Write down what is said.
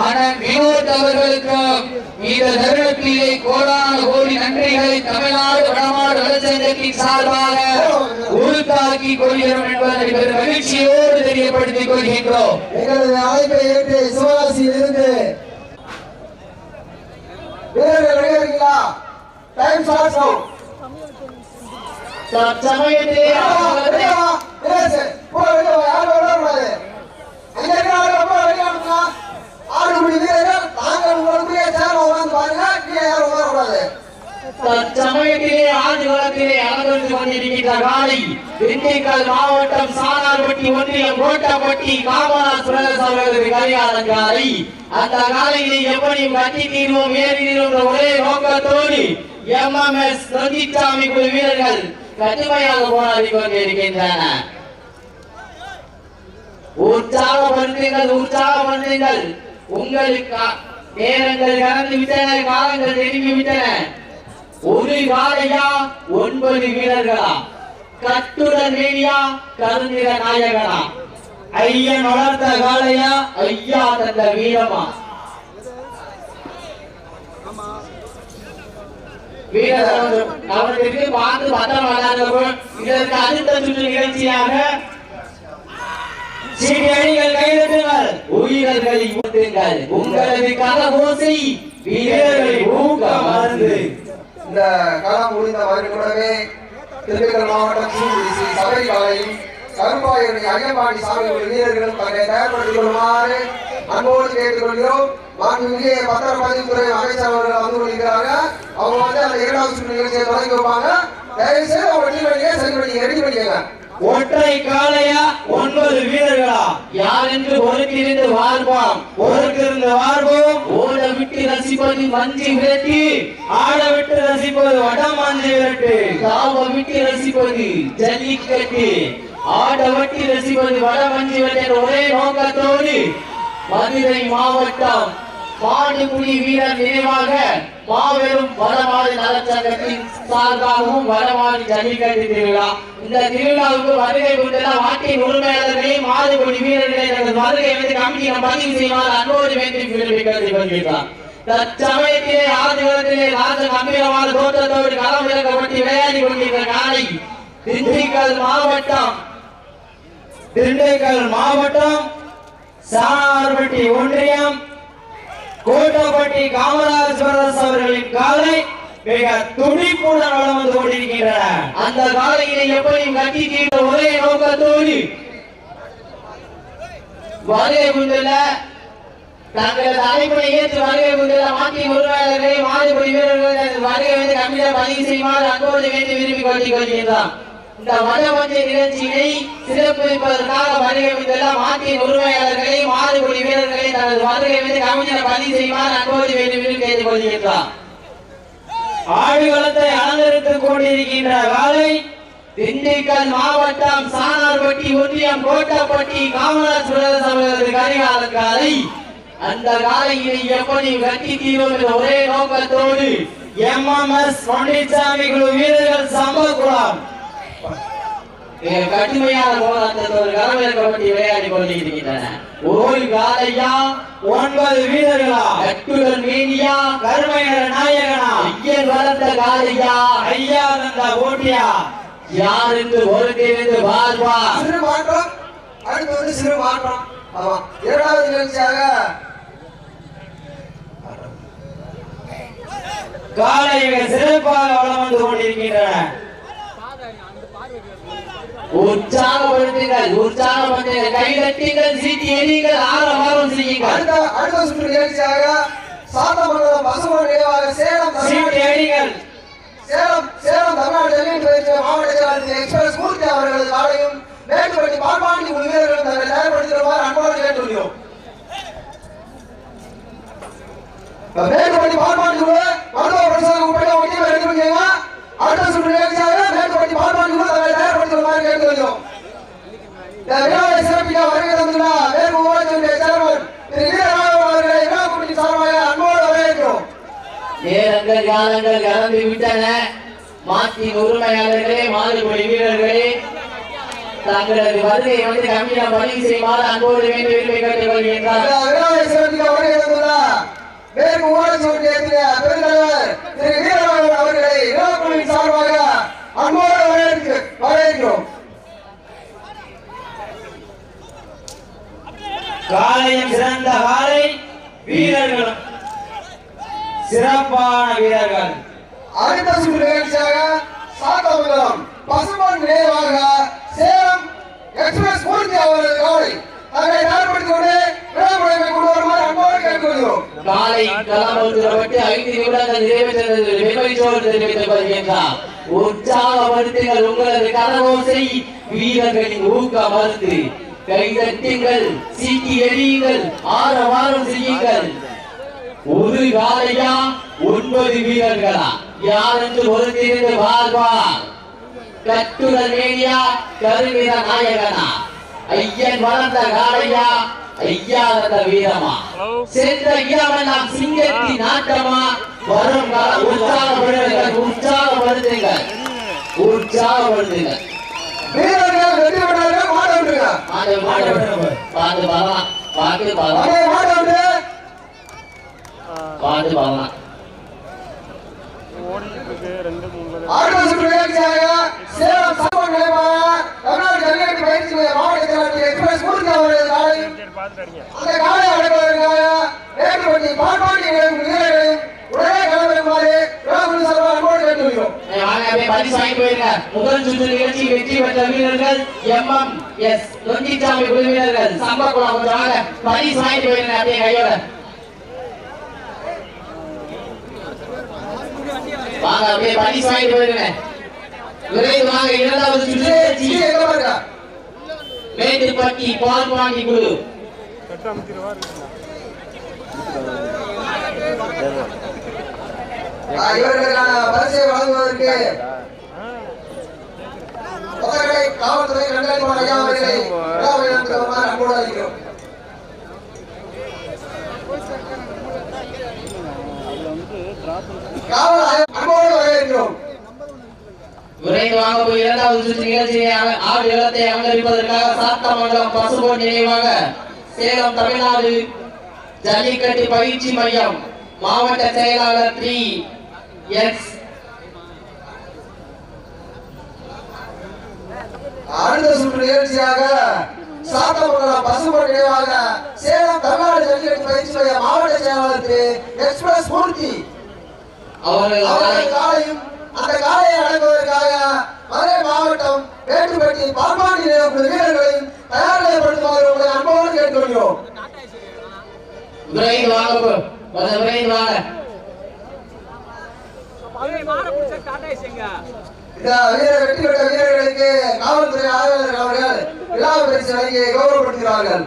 அண்ணன் வினோத் அவர்களுக்கும் இந்த தருணத்திலே கோடான கோடி நன்றிகளை தமிழ்நாடு வடமாடு வளர்ச்சங்கத்தின் சார்பாக உறுத்தாக்கி கொள்கிறோம் என்பதை பெரும் மகிழ்ச்சியோடு தெரியப்படுத்திக் கொள்கின்றோம். எங்களது அழைப்பை ஏற்று சிவகாசியில் இருந்து தற்சமயத்திலே ஆறு வீரர்கள் நாங்கள் உங்களுக்கு சேர உட்கார்ந்து பாருங்க கீழே யாரும் உட்கார தற்சமயத்திலே அலங்கரித்து கொண்டிருக்கின்ற காலை திண்டுக்கல் மாவட்டம் ஒன்றியம் கோட்டப்பட்டி காமராஜ் அவர்களது காலை. அந்த காலையிலே கட்டி தீர்வோம் ஏறி தீர்வோம் ஒரே நோக்கத்தோடு குழு வீரர்கள் கடுமையாக போராடி உற்சாகப்படுத்துங்கள் உற்சாகப்படுத்துங்கள் உங்களுக்கு நேரங்கள் கடந்து விட்டன காலங்கள் நெருங்கி விட்டன. ஒரு காலையா ஒன்பது வீரர்களா? கட்டுடன் வேணியா கருந்திர நாயகனா? ஐயன் வளர்த்த காலையா ஐயா தந்த வீரமா? வீரர் அவர்களுக்கு பார்த்து பத்திரம் வராதவர்கள் இதற்கு அடுத்த சுற்று நிகழ்ச்சியாக சீனியர்கள் கைதட்டுங்கள் உயிரர்களை ஊட்டுங்கள் உங்களது கரகோசை வீரர்களை ஊக்க மருந்து. இந்த களம் முடிந்த மாதிரி கூடவே திண்டுக்கல் மாவட்டம் சபரி காலையும் கருப்பாயூரணி ஐயப்பாண்டி சாமி உள்ள வீரர்களும் தங்களை தயார்படுத்திக் கொள்ளுமாறு அன்போடு கேட்டுக்கொள்கிறோம் மாண்புமிகு பத்திரப்பதிவுத்துறை அமைச்சர் அவர்கள் வந்து கொண்டிருக்கிறாங்க அவங்க வந்து அந்த இரண்டாவது சுற்று நிகழ்ச்சியை தொடங்கி வைப்பாங்க. தயவு செய்து அவங்க டீம் சரி பண்ணி ரெடி பண்ணிக்கங்க. ஒற்றை காளையா ஒன்பது வீரர்களா? யார் என்று பொறுத்திருந்து வாழ்வோம் பொறுத்திருந்து வாழ்வோம் ஓட விட்டு ரசிப்பது மஞ்சி விரட்டி. ஆட விட்டு ரசிப்பது வட மஞ்சி விரட்டு. தாவ விட்டு ரசிப்பது ஜல்லிக்கட்டு ஆட விட்டு ரசிப்பது வட மஞ்சி விரட்டு ஒரே நோக்கத்தோடு மதுரை மாவட்டம் பாடுகுடி வீரர் நினைவாக மாபெரும் வடமாடு நலச்சங்கத்தின் சார்பாகவும் வடமாடு ஜல்லிக்கட்டு திருவிழா இந்த திருவிழாவுக்கு வருகை கொண்டுள்ள வாட்டின் உரிமையாளர்களை மாடுகுடி வீரர்களை தனது வருகை வந்து கமிட்டியில் பதிவு செய்வார். அன்போடு வேண்டி விரும்பி கொண்டிருக்கிறார் தற்சமயத்திலே ஆதிகாலத்திலே ராஜ கம்பீரமான தோற்றத்தோடு களம் இறக்கப்பட்டு விளையாடி கொண்டிருக்கிற காலை திண்டுக்கல் மாவட்டம். திண்டுக்கல் மாவட்டம் சாணார்பட்டி ஒன்றியம் கோட்டப்பட்டி காமராஜ் பிரதேச அவர்களின் காலை மிக துடிப்புடன் வளம் வந்து கொண்டிருக்கின்றன. அந்த காலையிலே எப்படியும் கட்டி தீர்த்த ஒரே நோக்கத்தோடு வருகை கொண்டுள்ள தங்களது அழைப்பை ஏற்று வருகை கொண்டுள்ள மாற்றி உருவாளர்களை மாறுபடி வீரர்கள் வருகை வந்து கம்மியாக பதிவு செய்யுமாறு அன்போடு வேண்டி விரும்பி கொண்டிக் கொள்கின்றார் இந்த வடமஞ்ச நிகழ்ச்சியினை சிறப்பிப்பதற்காக வருகை வந்துள்ள மாற்றின் உரிமையாளர்களை மாறுபடி வீரர்களை தனது வருகை வந்து கமிஷனர் பதிவு செய்யுமாறு அன்போடு வேண்டி விரும்பி கேட்டுக் கொள்கின்றார் ஆடுகளத்தை அலங்கரித்துக் கொண்டிருக்கின்ற காலை திண்டுக்கல் மாவட்டம் சானார்பட்டி ஒன்றியம் கோட்டப்பட்டி காமராஜ் பிரதேச கரிகால காலை. அந்த காலையினை எப்படி கட்டி தீரும் என்ற ஒரே நோக்கத்தோடு எம்எம்எஸ் பழனிசாமி குழு வீரர்கள் சம்பவ குழாம் கடுமையான போராட்டத்தோடு களமிறக்கப்பட்டு விளையாடி கொண்டிருக்கின்றன. ஒரு காலையா ஒன்பது வீரர்களா? கட்டுடன் மேனியா கருமையர நாயகனா? ஐயன் வளர்த்த காலையா ஐயா தந்த போட்டியா? யார் என்று ஒருங்கிருந்து பார்வா சிறு மாற்றம். அடுத்து வந்து சிறு மாற்றம். ஆமா. இரண்டாவது நிகழ்ச்சியாக காலை மிக சிறப்பாக வளம் வந்து கொண்டிருக்கின்றன. உற்சாகப்படுத்துங்கள் உற்சாகப்படுத்துங்கள். கை தட்டுங்கள் சீட்டி எறியுங்கள் ஆரவாரம் செய்யுங்கள். அடுத்த அடுத்த சுற்று நிகழ்ச்சியாக சாத்தமங்கலம் பசுமன் நினைவாக சேலம் சீட்டி எறியுங்கள். சேலம் சேலம் தமிழ்நாடு ஜல்லியின் பயிற்சி மாவட்ட செயலாளர் எக்ஸ்பிரஸ் மூர்த்தி அவர்களது காலையும் மேட்டுப்பட்டி பால்பாண்டி வீரர்களும் தங்களை தயார்படுத்திடுமாறு அன்போடு கேட்டுள்ளோம் மேட்டுப்பட்டி பால்பாண்டி மருத்துவ பரிசோதனை உட்பட ரெடி பண்ணிக்கோங்க அடுத்த சுற்று நிகழ்ச்சியாக பண்ணி பார்ப்பான் கூட அதை தயார்படுத்துற மாதிரி கேட்டுக்கொள்ளும் இந்த விழாவை சிறப்பிக்க வருகை தந்துள்ள வேறு ஊராட்சியுடைய சேர்மன் திரு வீரராகவன் அவர்களை விழா குழுவின் சார்பாக அன்போடு வரவேற்கிறோம். நேரங்கள் காலங்கள் கலந்து விட்டன. மாற்றின் உரிமையாளர்களே மாறுபடி வீரர்களே தங்களது வருகையை வந்து கம்மியா பதிவு செய்யுமாறு அன்போடு வேண்டிய உரிமை கேட்டுக் கொள்கின்றார் விழாவை சிறப்பிக்க வருகை வீரர்களும் சிறப்பான வீரர்கள். அடுத்த சுற்று நிகழ்ச்சியாக சாத்தமங்கலம் பசுமன் நினைவாக சேலம் எக்ஸ்பிரஸ் மூர்த்தி அவரது காலை தங்களை தயார்படுத்திக் கொண்டு விழாமுறைமை கொண்டு வருமாறு அன்போடு கேட்டுக்கொள்கிறோம். காலை களமறுத்துறப்பட்டு ஐந்து நிமிடங்கள் நிறைவேற்றது வெப்பைச்சோடு தெரிவித்துக் கொள்கின்றார். உற்சாகப்படுத்துங்கள் உங்களது கரவோசை வீரர்களின் ஊக்க மருந்து கைதட்டுங்கள் சீக்கி எறியுங்கள் ஆரவாரம் செய்யுங்கள். ஒரு காலையா ஒன்பது வீரர்களா? யார் என்று பொறுத்திருந்து வாழ்வார்? கட்டுடல் மேனியா கருநிற நாயகனா? ஐயன் வளர்ந்த காலையா ஐயா வந்த வீரமா? சென்ற இடமெல்லாம் சிங்கத்தின் நாட்டமா வரும் கால உற்சாகப்படுத்துங்கள் உற்சாகப்படுத்துங்கள். உற்சாகப்படுத்துங்கள். வீரர்கள் வெற்றி பெற்றார்கள் ஓடிட்டு இருக்கு ரெண்டு மூணு சேலம் சமூக நிலையமாக தமிழ்நாடு ஜல்லிக்கட்டு பயிற்சி மாவட்ட செயலாளர் எக்ஸ்பிரஸ் காலை அந்த காலை அடக்குவதற்காக வேட்டுப்பட்டி பாட்பாண்டி வீரர்களையும் உடனே களமிறங்குமாறு விழாக்குழு சார்பாக அன்போடு வாங்க பரிசு வாங்கி முதல் சுற்று நிகழ்ச்சி வெற்றி பெற்ற வீரர்கள் எம் எம் எஸ் தொண்டிச்சாமி குழு வீரர்கள் பரிசு வாங்கி போயிருங்க அப்படியே கையோட. வாங்க அப்படியே பரிசு வாங்கி போயிருங்க வாங்க இரண்டாவது சுற்று எங்க பாருங்க மேட்டுப்பட்டி குழு. இருக்குண்ணா பரிசை வழங்குவதற்கு காவல்துறை கண்காணிப்பாளர் ஐயா அவர்களை அன்போடு இரண்டாவது சுற்று நிகழ்ச்சியை இடத்தை அலங்கரிப்பதற்காக சாத்தமங்கலம் நினைவாக சேலம் தமிழ்நாடு ஜல்லிக்கட்டு பயிற்சி மையம் மாவட்ட செயலாளர் எக்ஸ் அடுத்த சுற்று நிகழ்ச்சியாக சாத்தமங்கலம் பசுமன் நினைவாக சேலம் தமிழ்நாடு ஜல்லிக்கட்டு பயிற்சி மைய மாவட்ட செயலாளர் திரு எக்ஸ்பிரஸ் மூர்த்தி. அவர்கள் காலையும் அந்த காலையை அடங்குவதற்காக மதுரை மாவட்டம் வேட்டுப்பட்டி பால்பாண்டி நிலையக்குழு வீரர்களையும் தயார் நிலைப்படுத்துமாறு உங்களை அன்போடு கேட்டுக்கொள்கிறோம். விரைந்து வாங்க விரைந்து வாங்க. வீர வெற்றி பெற்ற வீரர்களுக்கு காவல்துறை ஆய்வாளர்கள் அவர்கள் விழா பரிசு வழங்கி கௌரவப்படுத்துகிறார்கள்.